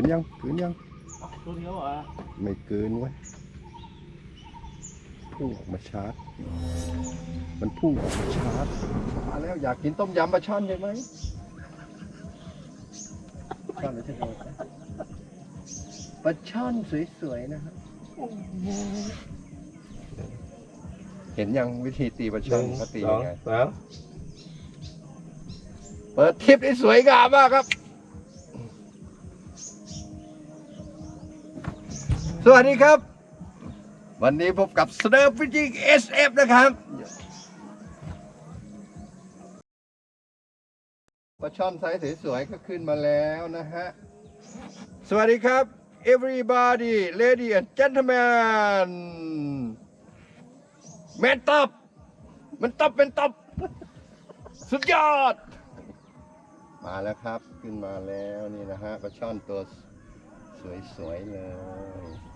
หืมโดนไหมนะกืนยังกืนยังตัวเดียวเหรอไม่กืนไว้ยพุ่งออกมาชาร์จมันพุ่งออกมาชาร์จมาแล้วอยากกินต้มยำปลาช่อนใช่ไหมช่อนหรือจะโดนปลาช่อนสวยๆนะครับเห็นยังวิธีตีปลาช่อนเขาตียังไงสามเปิดทริปได้สวยงามมากครับ สวัสดีครับ วันนี้พบกับสเนอร์ฟิจิง SF นะครับปลาช่อนไซส์สวยๆก็ขึ้นมาแล้วนะฮะ สวัสดีครับ everybody lady and gentlemen แมนตับมันตับเป็นตับ สุดยอด มาแล้วครับ ขึ้นมาแล้วนี่นะฮะปลาช่อนตัวสวยๆเลย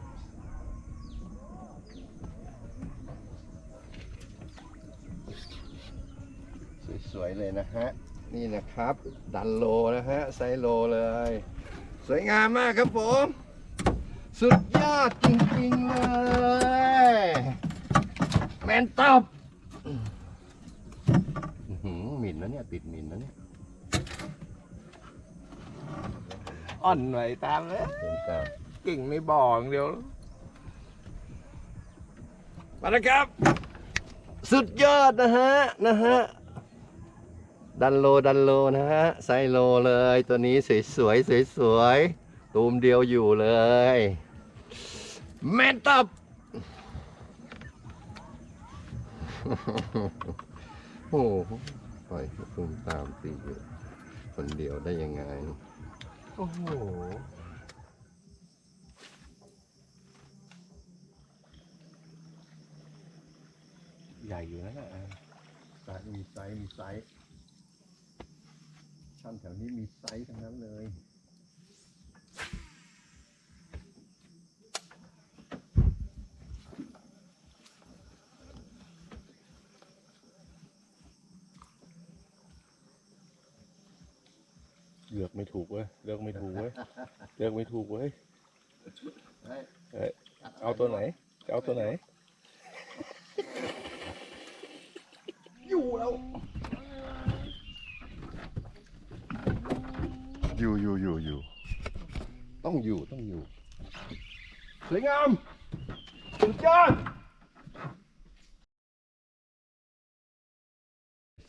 สวยๆเลยนะฮะ นี่นะครับ ดันโลนะฮะ ไซโลเลย สวยงามมากครับผม สุดยอดจริงๆเลย แมนตอบอื้อหือหมิ่นนะเนี่ย ติดหมิ่นนะเนี่ย อ่อนหน่อยตามเลยเต็มตามเก่งในบ่ออย่างเดียวมาแล้วครับ สุดยอดนะฮะ นะฮะ ดันโลดันโลนะฮะไซโลเลยตัวนี้สวยสวยสวยสวยๆตูมเดียวอยู่เลยแมนตับโอ้โหปล่อยตูมตามตีอยู่คนเดียวได้ยังไง โอ้โหใหญ่อยู่นะเนี่ยไซมีไซส์มีไซส์ ช่างแถวนี้มีไซส์ทั้งนั้นเลยเลือกไม่ถูกเว้ยเลือกไม่ถูกเว้ยเลือกไม่ถูกเว้ยเอาตัวไหนจะเอาตัวไหน อยู่แล้ว อยู่อยู่อยู่อยู่ต้องอยู่ต้องอยู่สวยงามสุดยอด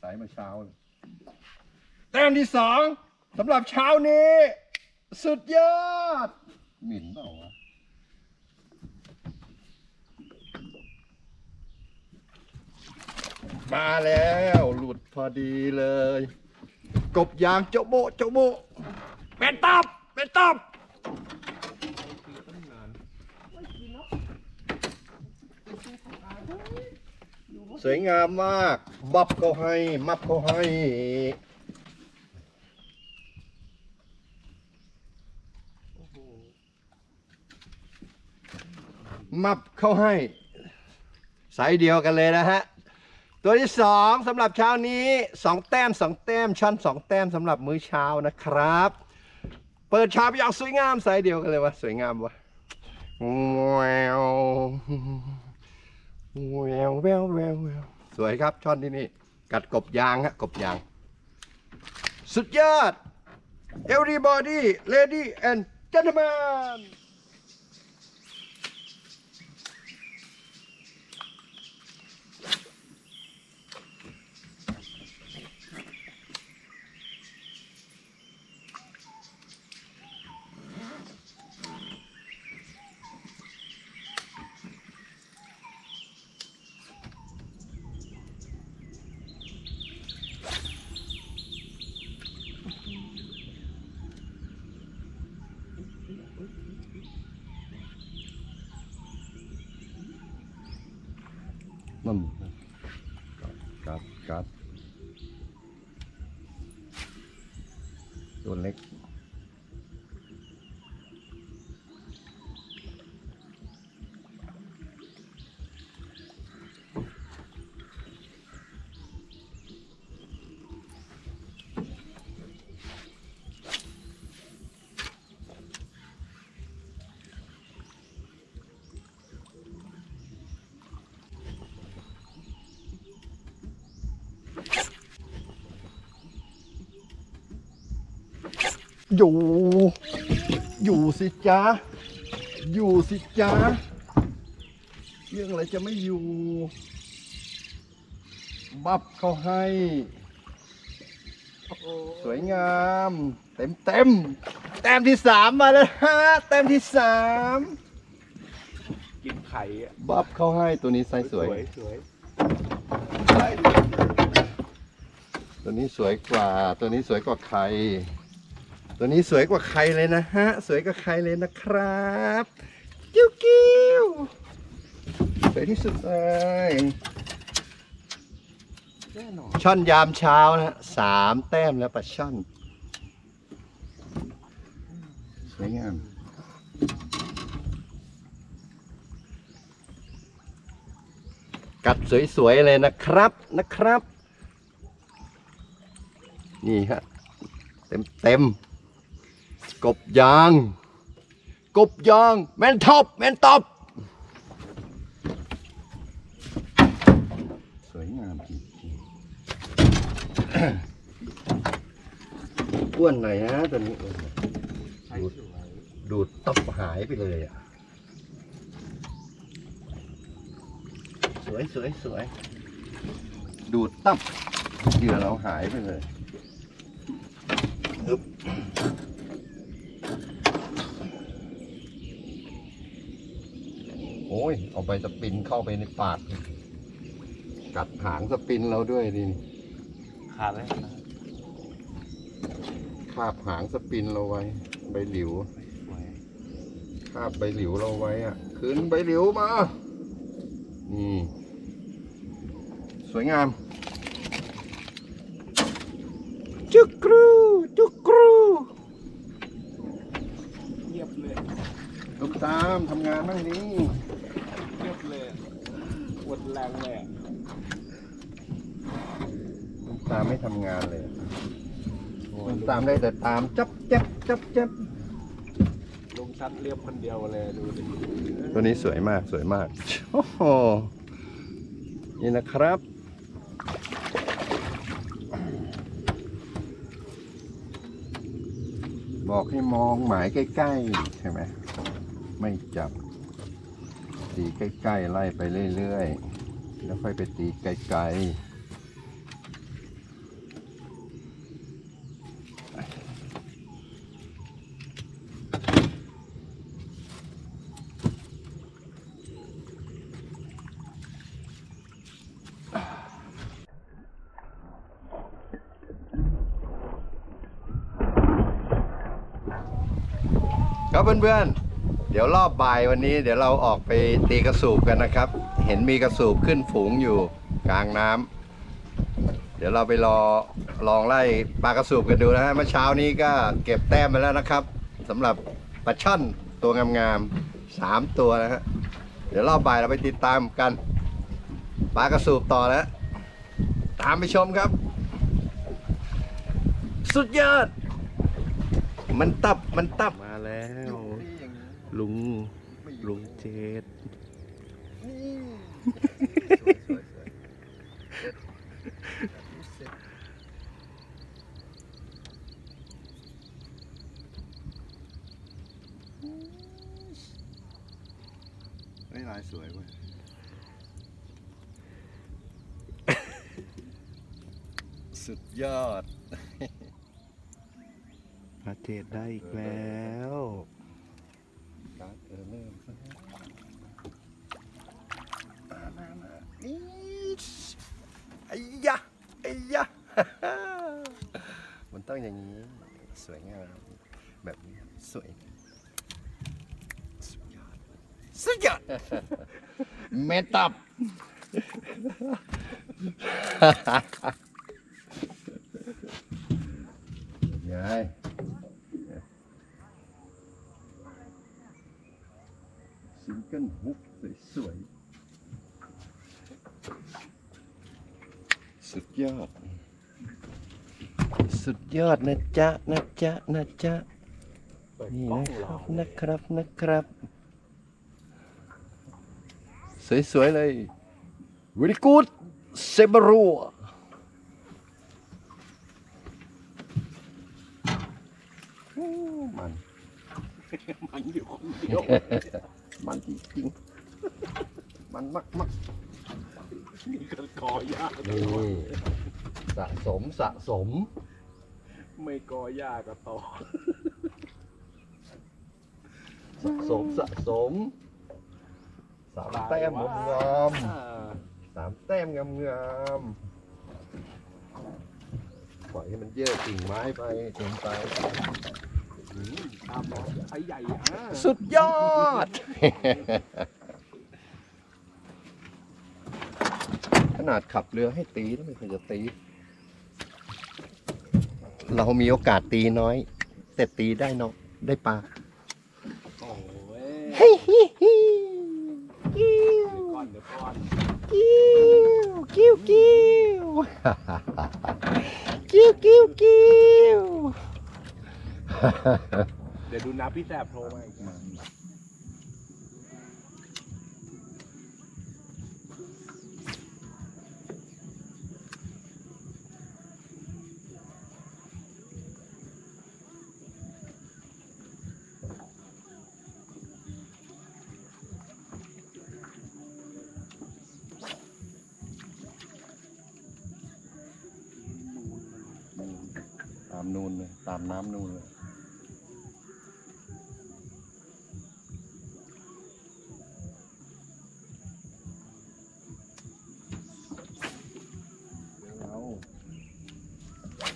สายมาเช้าเลยแต้มที่สองสำหรับเช้านี้ สุดยอด หมิ่นเปล่าวะมาแล้ว หลุดพอดีเลย กบยางโจโบโจโบเป็นตับเป็นตับสวยงามมาก บับเขาให้ มับเขาให้ มับเขาให้ สายเดียวกันเลยนะฮะ ตัวที่สองสำหรับเช้านี้สองแต้มสองแต้มชั้นสองแต้มสำหรับมื้อเช้านะครับ เปิดเช้าไปอย่างสวยงามสายเดียวกันเลยวะสวยงามวะแววแววแววแววแววสวยครับช่อนที่นี่กัดกบยางฮะกบยาง สุดยอด everybody lady and gentlemen ตัวเล็ก อยู่ อยู่สิจ๊ะอยู่สิจ๊ะเรื่องอะไรจะไม่อยู่ บับเขาให้ สวยงาม เต็มเต็มๆแต้มที่สามมาแล้วฮะแต้มที่สามกินไข่อะบับเขาให้ตัวนี้ไซส์สวย สวยตัวนี้สวยกว่า ตัวนี้สวยกว่าใคร ตัวนี้สวยกว่าใครเลยนะฮะ สวยกว่าใครเลยนะครับกิ้วกิ้วสวยที่สุดเลยช่อนยามเช้านะสามแต้มแล้วปลาช่อน สวยงามกัดสวยๆเลยนะครับนะครับ นี่ฮะ เต็มเต็ม กบยาง กบยาง แมนท็อปแมนท็อปสวยงามจริงๆอ้วนหน่อยฮะตัวนี้ใช่สวยดูดตับหายไปเลยอะสวยสวยสวยดูดตับเหยื่อเราหายไปเลยอึ๊บโอ้ยเอาไปสปินเข้าไปในปาก กัดหางสปินเราด้วยดิขาดแล้วคาบหางสปินเราไว้ ใบหลิวสวยคาบใบหลิวเราไว้อะคืนใบหลิวมา นี่ สวยงาม จุกกรูจุกกรูเงียบเลยลูกตามทำงานบ้างนี้ เงียบเลยหม ดแรงเลยอะลูกตามไม่ทำงานเลยโอ้ลูยกตามได้แต่ตามจับจับจับจับลุงชัดเรียบคนเดียวเลยดูดิตัวนี้สวยมากสวยมากโอ้โหนี่นะครับ บอกให้มองหมายใกล้ ๆ ใช่ไหม ไม่จับ ตีใกล้ๆไล่ไปเรื่อยๆ แล้วค่อยไปตีไกลๆครับเพื่อนๆ ดี๋ยวรอบบ่ายวันนี้เดี๋ยวเราออกไปตีกระสูบกันนะครับ เห็นมีกระสูบขึ้นฝูงอยู่กลางน้ำเดี๋ยวเราไปรอลองไล่ปลากระสูบกันดูนะฮะเมื่อเช้านี้ก็เก็บแต้มไปแล้วนะครับสำหรับปลาช่อนตัวงามๆสามตัวนะฮะเดี๋ยวรอบบ่ายเราไปติดตามกันปลากระสูบต่อแล้วตามไปชมครับ สุดยอด มันตับมันตับมาแล้ว ลุง ลุงเจดไม่ลายสวยเว้ยสุดยอด มาเจดได้อีกแล้ว การ์ดเออเริ่มซะแล้วมามามาอีชไอ้ยะไอ้ยะ มันต้องอย่างนี้สวยงามแบบนี้สวยสุดยอดสุดยอดเมตับยายซิงเกิลฮุก สวยๆสุดยอดสุดยอดนะจ๊ะนะจ๊ะนะจ๊ะเปิดนี่กล้องนะครรัอบนะครับนะครับ สวยๆเลย very good เซบรัวมัน มันอยู่คนเดียวมันจริงๆมันมากมากนี่ก็กอยากๆนี่ สะสมสะสม ไม่กอยากก็ต่อ สะสมสะสมสามแต้มงามๆสามแต้มงามๆปล่อยให้มันเยอะกิ่งไม้ไปเกินไปตามบอกไอ้ใหญ่อะสุดยอด ขนาดขับเรือให้ตีแล้วไม่เคยจะตี เรามีโอกาสตีน้อย แต่ตีได้เนาะได้ปลาโอ้ยเฮ้ยฮิฮิกิ้วก่อนเดี๋ยวก่อนกิ้วกิ้วกิ้วกิ้วกิ้วเดี๋ยวดูนะพี่แสบโทรมาอีกามนูนเลยตามน้ำนูนเลย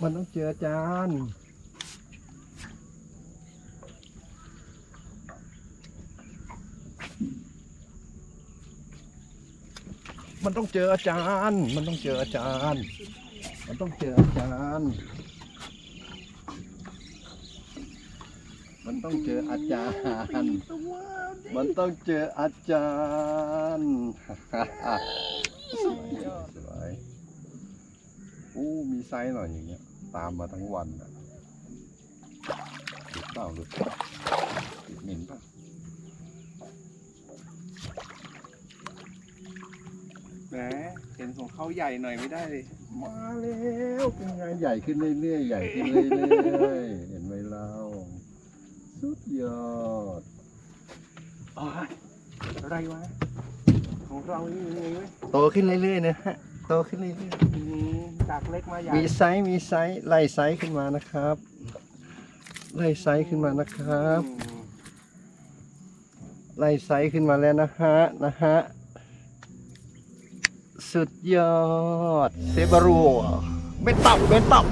มันต้องเจออาจารย์มันต้องเจออาจารย์ มันต้องเจออาจารย์ มันต้องเจออาจารย์ มัน ต้องเจออาจารย์ มันต้องเจออาจารย์สวยสวยอู้มีไซส์หน่อยอย่างเงี้ย ตามมาทั้งวันอะหลุดเปล่าหลุดเปล่าติดหมิ่นเปล่าแหมเห็นของเขาใหญ่หน่อยไม่ได้เลย มาแล้วเป็นไงใหญ่ขึ้นเรื่อยๆใหญ่ขึ้นเรื่อยๆเห็นไหมเรา สุด ยอดอ๋ออะไรวะ ของเรานี่ยังไงเว้ยโตขึ้นเรื่อยๆนะฮะโตขึ้นเรื่อยอืมจากเล็กมาใหญ่ๆมีไซส์มีไซส์ไล่ไซส์ขึ้นมานะครับ ไล่ไซส์ขึ้นมานะครับ อืมไล่ไซส์ขึ้นมาแล้วนะฮะนะฮะสุดยอดเซบารัวเบนตับเบนตับ